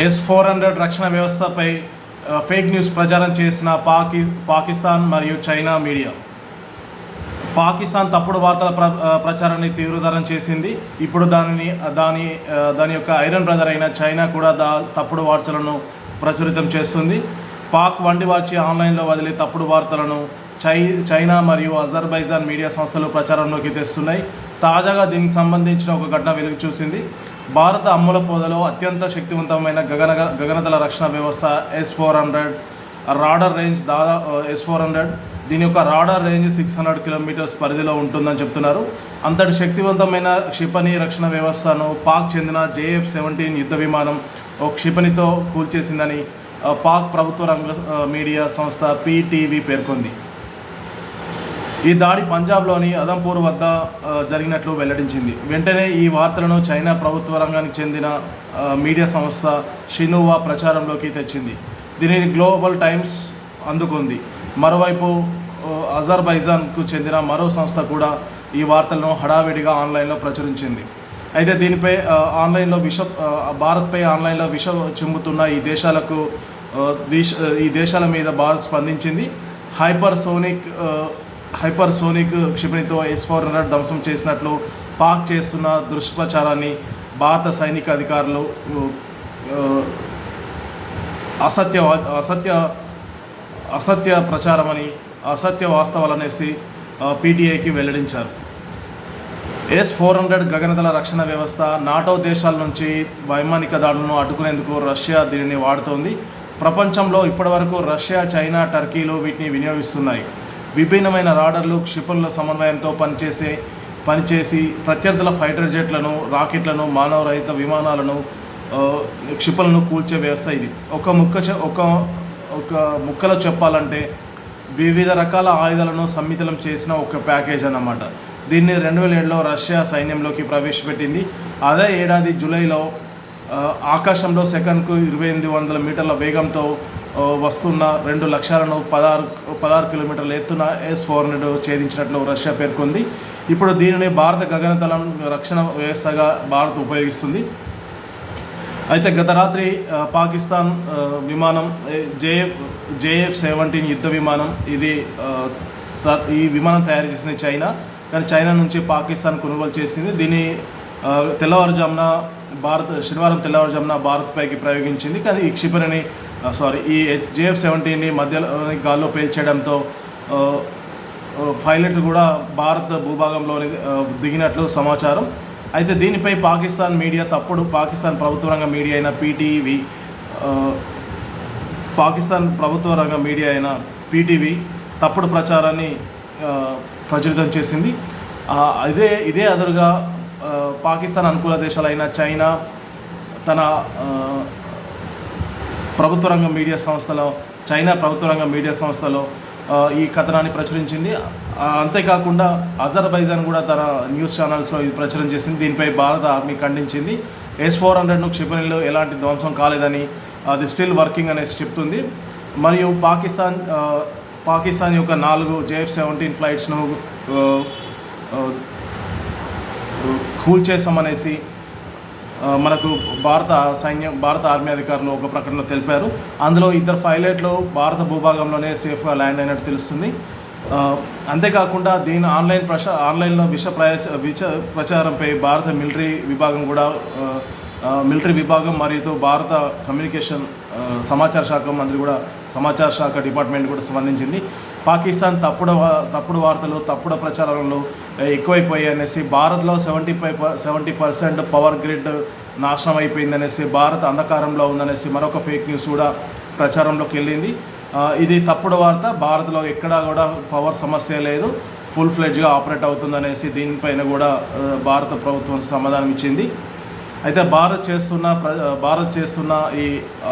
Yes four hundred రక్షణ వ్యవస్థపై fake news ప్రచారం చేసిన పాకి పాకిస్తాన్ మరియు చైనా మీడియా. పాకిస్తాన్ తప్పుడు వార్తల ప్ర ప్రచారాన్ని తీవ్రతరం చేసింది. ఇప్పుడు దానిని దాని దాని యొక్క ఐరన్ బ్రదర్ అయిన చైనా కూడా దా తప్పుడు వార్తలను ప్రచురితం చేస్తుంది. పాక్ వండి వార్చి ఆన్లైన్లో వదిలే తప్పుడు వార్తలను చై చైనా మరియు అజర్బైజాన్ మీడియా సంస్థలు ప్రచారంలోకి తెస్తున్నాయి. తాజాగా దీనికి సంబంధించిన ఒక ఘటన వెలుగు చూసింది. భారత అమ్ముల పొదలో అత్యంత శక్తివంతమైన గగన గగనతల రక్షణ వ్యవస్థ S four hundred radar range దాదా ఎస్ ఫోర్ హండ్రెడ్ దీని యొక్క radar range six hundred kilometres పరిధిలో ఉంటుందని చెప్తున్నారు. అంతటి శక్తివంతమైన క్షిపణి రక్షణ వ్యవస్థను పాక్ చెందిన జేఎఫ్ సెవెంటీన్ యుద్ధ విమానం ఓ క్షిపణితో కూల్చేసిందని uh, పాక్ ప్రభుత్వ రంగ uh, మీడియా సంస్థ పీటీవీ పేర్కొంది. ఈ దాడి పంజాబ్లోని అదంపూర్ వద్ద జరిగినట్లు వెల్లడించింది. వెంటనే ఈ వార్తలను చైనా ప్రభుత్వ రంగానికి చెందిన మీడియా సంస్థ షినువా ప్రచారంలోకి తెచ్చింది. దీనిని గ్లోబల్ టైమ్స్ అందుకుంది. మరోవైపు అజర్బైజాన్కు చెందిన మరో సంస్థ కూడా ఈ వార్తలను హడావిడిగా ఆన్లైన్లో ప్రచురించింది. అయితే దీనిపై ఆన్లైన్లో విష భారత్పై ఆన్లైన్లో విష చిమ్ముతున్న ఈ దేశాలకు దేశ ఈ దేశాల మీద భారత్ స్పందించింది. హైపర్ హైపర్ సోనిక్ క్షిపణితో ఎస్ ఫోర్ హండ్రెడ్ ధ్వంసం చేసినట్లు పాక్ చేస్తున్న దుష్ప్రచారాన్ని భారత సైనిక అధికారులు అసత్య వా- అసత్య అసత్య ప్రచారమని అసత్య వాస్తవాలనేసి పీటీఐకి వెల్లడించారు. ఎస్ ఫోర్ హండ్రెడ్ గగనతల రక్షణ వ్యవస్థ నాటో దేశాల నుంచి వైమానిక దాడులను అడ్డుకునేందుకు రష్యా దీనిని వాడుతోంది. ప్రపంచంలో ఇప్పటివరకు రష్యా చైనా టర్కీలు వీటిని వినియోగిస్తున్నాయి. విభిన్నమైన రాడర్లు క్షిపణుల సమన్వయంతో పనిచేసే పనిచేసి ప్రత్యర్థుల ఫైటర్ జెట్లను రాకెట్లను మానవరహిత విమానాలను క్షిపణులను కూల్చే వ్యవస్థ ఇది. ఒక ముక్క ఒక ఒక ముక్కలో చెప్పాలంటే వివిధ రకాల ఆయుధాలను సమ్మిళితం చేసిన ఒక ప్యాకేజ్ అన్నమాట. దీన్ని రెండు వేల ఏడులో రష్యా సైన్యంలోకి ప్రవేశపెట్టింది. అదే ఏడాది జూలైలో ఆకాశంలో సెకండ్కు ఇరవై ఎనిమిది వందల మీటర్ల వేగంతో వస్తున్న రెండు లక్ష్యాలను పదహారు పదహారు కిలోమీటర్ల ఎత్తున ఎస్ ఫోర్ హండ్రెడ్ ఛేదించినట్లు రష్యా పేర్కొంది. ఇప్పుడు దీనిని భారత గగనతలం రక్షణ వ్యవస్థగా భారత్ ఉపయోగిస్తుంది. అయితే గత రాత్రి పాకిస్తాన్ విమానం జేఎఫ్ జేఎఫ్ సెవెంటీన్ యుద్ధ విమానం ఇది ఈ విమానం తయారు చేసింది చైనా. కానీ చైనా నుంచి పాకిస్తాన్ కొనుగోలు చేసింది. దీన్ని తెల్లవారుజామున భారత్ శనివారం తెల్లవారుజామున భారత్పైకి ప్రయోగించింది. కానీ ఈ క్షిపణిని సారీ ఈ జేఎఫ్ సెవెంటీని మధ్యలో గాల్లో పేల్చేయడంతో పైలట్ కూడా భారత భూభాగంలోని దిగినట్లు సమాచారం. అయితే దీనిపై పాకిస్తాన్ మీడియా తప్పుడు పాకిస్తాన్ ప్రభుత్వ రంగ మీడియా అయిన పీటీవీ పాకిస్తాన్ ప్రభుత్వ రంగ మీడియా అయిన పీటీవీ తప్పుడు ప్రచారాన్ని ప్రచురితం చేసింది. ఇదే ఇదే అదురుగా పాకిస్తాన్ అనుకూల దేశాలైన చైనా తన ప్రభుత్వ రంగ మీడియా సంస్థలో చైనా ప్రభుత్వ రంగ మీడియా సంస్థలో ఈ కథనాన్ని ప్రచురించింది. అంతేకాకుండా అజర్బైజాన్ కూడా తన న్యూస్ ఛానల్స్లో ఇది ప్రచురం చేసింది. దీనిపై భారత ఆర్మీ ఖండించింది. ఎస్ ఫోర్ హండ్రెడ్ను క్షిపణిలో ఎలాంటి ధ్వంసం కాలేదని అది స్టిల్ వర్కింగ్ అనేసి చెప్తుంది. మరియు పాకిస్తాన్ పాకిస్తాన్ యొక్క నాలుగు జేఎఫ్ సెవెంటీన్ ఫ్లైట్స్ను కూల్ ఆ, మనకు భారత సైన్యం భారత ఆర్మీ అధికారులు ఒక ప్రకటనలో తెలిపారు. అందులో ఇద్దరు పైలట్లు భారత భూభాగంలోనే సేఫ్గా ల్యాండ్ అయినట్టు తెలుస్తుంది. అంతేకాకుండా దీని ఆన్లైన్ ప్రచ ఆన్లైన్లో విష ప్రచ విష ప్రచారంపై భారత మిలిటరీ విభాగం కూడా మిలిటరీ విభాగం మరియు భారత కమ్యూనికేషన్ సమాచార శాఖ మంత్రి కూడా సమాచార శాఖ డిపార్ట్మెంట్ కూడా స్పందించింది. పాకిస్తాన్ తప్పుడు తప్పుడు వార్తలు తప్పుడు ప్రచారాలు ఎక్కువైపోయాయి అనేసి భారత్లో seventy five seventy percent power grid నాశనం అయిపోయిందనేసి భారత్ అంధకారంలో ఉందనేసి మరొక ఫేక్ న్యూస్ కూడా ప్రచారంలోకి వెళ్ళింది. ఇది తప్పుడు వార్త భారత్లో ఎక్కడా కూడా పవర్ సమస్య లేదు ఫుల్ ఫ్లెడ్జ్గా ఆపరేట్ అవుతుందనేసి దీనిపైన కూడా భారత ప్రభుత్వం సమాధానం ఇచ్చింది. అయితే భారత్ చేస్తున్న ప్ర భారత్ చేస్తున్న ఈ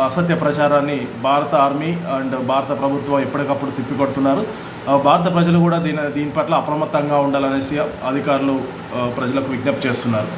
అసత్య ప్రచారాన్ని భారత ఆర్మీ అండ్ భారత ప్రభుత్వం ఎప్పటికప్పుడు తిప్పికొడుతున్నారు. భారత ప్రజలు కూడా దీని దీని పట్ల అప్రమత్తంగా ఉండాలనేసి అధికారులు ప్రజలకు విజ్ఞప్తి చేస్తున్నారు.